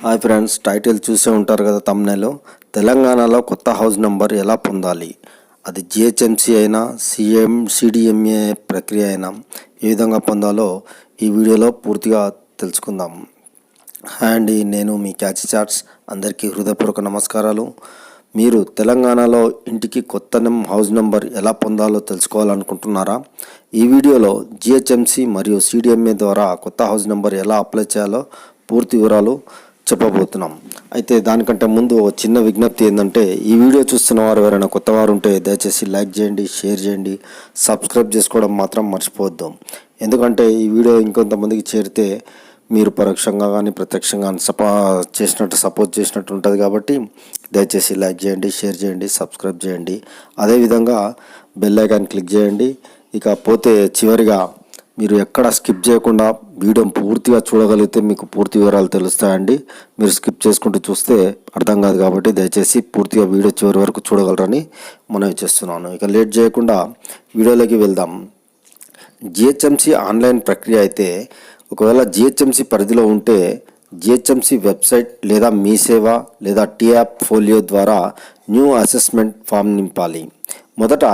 Hi friends title చూసే ఉంటారు కదా తమ్నెలో తెలంగాణలో కొత్త హౌస్ నెంబర్ ఎలా పొందాలి? అది జిహెచ్ఎంసీ అయినా సిఎం సిడిఎంఏ ప్రక్రియ అయినా ఏ విధంగా పొందాలో ఈ వీడియోలో పూర్తిగా తెలుసుకుందాం. అండ్ నేను మీ క్యాచ్ చాట్స్ అందరికీ హృదయపూర్వక నమస్కారాలు. మీరు తెలంగాణలో ఇంటికి కొత్త హౌస్ నెంబర్ ఎలా పొందాలో తెలుసుకోవాలనుకుంటున్నారా? ఈ వీడియోలో జిహెచ్ఎంసి మరియు సిడిఎంఏ ద్వారా కొత్త హౌస్ నెంబర్ ఎలా అప్లై చేయాలో పూర్తి వివరాలు చెప్పబోతున్నాం. అయితే దానికంటే ముందు ఓ చిన్న విజ్ఞప్తి ఏంటంటే ఈ వీడియో చూస్తున్న వారు ఎవరైనా కొత్త వారు ఉంటే దయచేసి లైక్ చేయండి షేర్ చేయండి సబ్స్క్రైబ్ చేసుకోవడం మాత్రం మర్చిపోవద్దు. ఎందుకంటే ఈ వీడియో ఇంకొంతమందికి చేరితే మీరు పరోక్షంగా కానీ ప్రత్యక్షంగా కానీ సపా చేసినట్టు సపోర్ట్ చేసినట్టు ఉంటుంది కాబట్టి దయచేసి లైక్ చేయండి షేర్ చేయండి సబ్స్క్రైబ్ చేయండి. అదేవిధంగా బెల్ ఐకాన్ క్లిక్ చేయండి. ఇక పోతే చివరిగా మీరు ఎక్కడ స్కిప్ చేయకుండా వీడియో పూర్తిగా చూడగలిగితే మీకు పూర్తి వివరాలు తెలుస్తాయండి. మీరు స్కిప్ చేసుకుంటూ చూస్తే అర్థం కాదు కాబట్టి దయచేసి పూర్తిగా వీడియో చివరి వరకు చూడగలరని మనవి చేస్తున్నాను. ఇక లేట్ చేయకుండా వీడియోలోకి వెళ్దాం. జిహెచ్ఎంసి ఆన్లైన్ ప్రక్రియ అయితే ఒకవేళ జిహెచ్ఎంసి పరిధిలో ఉంటే జిహెచ్ఎంసి వెబ్సైట్ లేదా మీ సేవ లేదా టీయాప్ ఫోలియో ద్వారా న్యూ అసెస్మెంట్ ఫామ్ నింపాలి. మొదట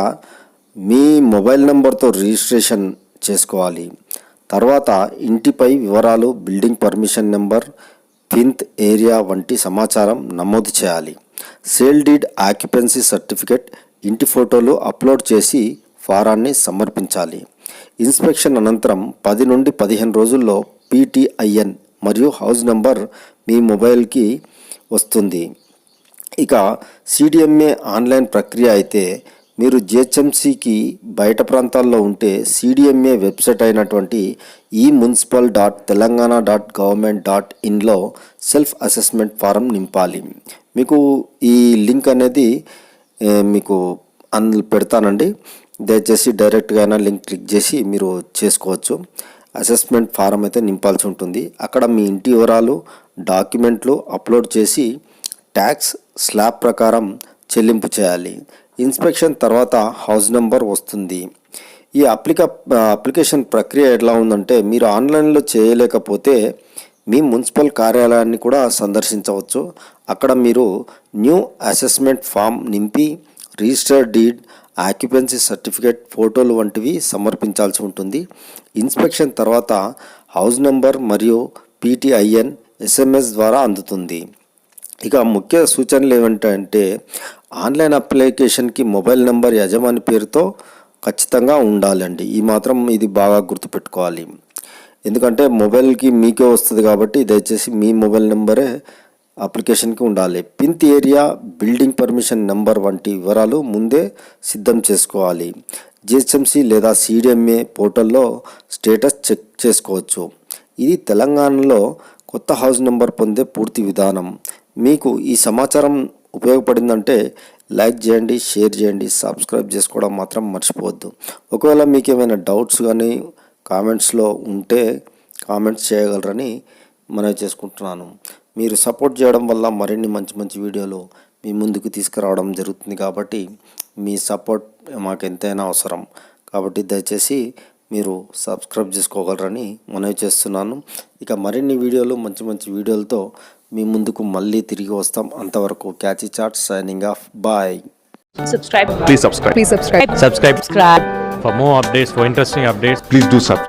మీ మొబైల్ నెంబర్తో రిజిస్ట్రేషన్ చేసుకోవాలి. తర్వాత ఇంటిపై వివరాలు building permission number plinth area వంటి సమాచారం నమోదు చేయాలి. సేల్ డీడ్ ఆక్యుపెన్సీ సర్టిఫికెట్ ఇంటి ఫోటోలు అప్లోడ్ చేసి ఫారాన్ని సమర్పించాలి. ఇన్స్పెక్షన్ అనంతరం పది నుండి పదిహేను రోజుల్లో పీటీఐఎన్ మరియు హౌస్ నంబర్ మీ మొబైల్కి వస్తుంది. ఇక సిడిఎంఏ ఆన్లైన్ ప్రక్రియ అయితే మీరు జిహెచ్ఎంసికి బయట ప్రాంతాల్లో ఉంటే సిడిఎంఏ వెబ్సైట్ అయినటువంటి ఈ municipal dot Telangana dot government dot ఇన్లో self assessment form నింపాలి. మీకు ఈ లింక్ అనేది మీకు అందులో పెడతానండి. దయచేసి డైరెక్ట్గా అయినా లింక్ క్లిక్ చేసి మీరు చేసుకోవచ్చు. అసెస్మెంట్ ఫారం అయితే నింపాల్సి ఉంటుంది. అక్కడ మీ ఇంటి వివరాలు డాక్యుమెంట్లు అప్లోడ్ చేసి ట్యాక్స్ స్లాబ్ ప్రకారం చెల్లింపు చేయాలి. ఇన్స్పెక్షన్ తర్వాత హౌస్ నెంబర్ వస్తుంది. ఈ అప్లిక అప్లికేషన్ ప్రక్రియ ఎట్లా ఉందంటే మీరు ఆన్లైన్లో చేయలేకపోతే మీ మున్సిపల్ కార్యాలయాన్ని కూడా సందర్శించవచ్చు. అక్కడ మీరు న్యూ అసెస్మెంట్ ఫామ్ నింపి రిజిస్టర్ డీడ్ ఆక్యుపెన్సీ సర్టిఫికేట్ ఫోటోలు వంటివి సమర్పించాల్సి ఉంటుంది. ఇన్స్పెక్షన్ తర్వాత హౌస్ నెంబర్ మరియు పీటీఐఎన్ ఎస్ఎంఎస్ ద్వారా అందుతుంది. ఇక ముఖ్య సూచనలు ఏమిటంటే ఆన్లైన్ అప్లికేషన్కి మొబైల్ నెంబర్ యజమాని పేరుతో ఖచ్చితంగా ఉండాలండి. ఈ మాత్రం ఇది బాగా గుర్తుపెట్టుకోవాలి. ఎందుకంటే మొబైల్కి మీకే వస్తుంది కాబట్టి దయచేసి మీ మొబైల్ నెంబరే అప్లికేషన్కి ఉండాలి. Plinth area building permission number వంటి వివరాలు ముందే సిద్ధం చేసుకోవాలి. జిహెచ్ఎంసి లేదా సిడిఎంఏ పోర్టల్లో స్టేటస్ చెక్ చేసుకోవచ్చు. ఇది తెలంగాణలో కొత్త హౌస్ నెంబర్ పొందే పూర్తి విధానం. మీకు ఈ సమాచారం ఉపయోగపడిందంటే లైక్ చేయండి షేర్ చేయండి సబ్స్క్రైబ్ చేసుకోవడం మాత్రం మర్చిపోవద్దు. ఒకవేళ మీకు ఏమైనా డౌట్స్ కానీ కామెంట్స్లో ఉంటే కామెంట్స్ చేయగలరని మనవి చేసుకుంటున్నాను. మీరు సపోర్ట్ చేయడం వల్ల మరిన్ని మంచి మంచి వీడియోలు మీ ముందుకు తీసుకురావడం జరుగుతుంది కాబట్టి మీ సపోర్ట్ మాకు ఎంతైనా అవసరం. కాబట్టి దయచేసి మీరు సబ్స్క్రైబ్ చేసుకోగలరని మనవి చేస్తున్నాను. ఇక మరిన్ని వీడియోలు మంచి మంచి వీడియోలతో మీ ముందుకు మళ్ళీ తిరిగి వస్తాం. అంతవరకు catchy chat signing off bye subscribe please subscribe please subscribe subscribe for more updates for interesting updates please do sub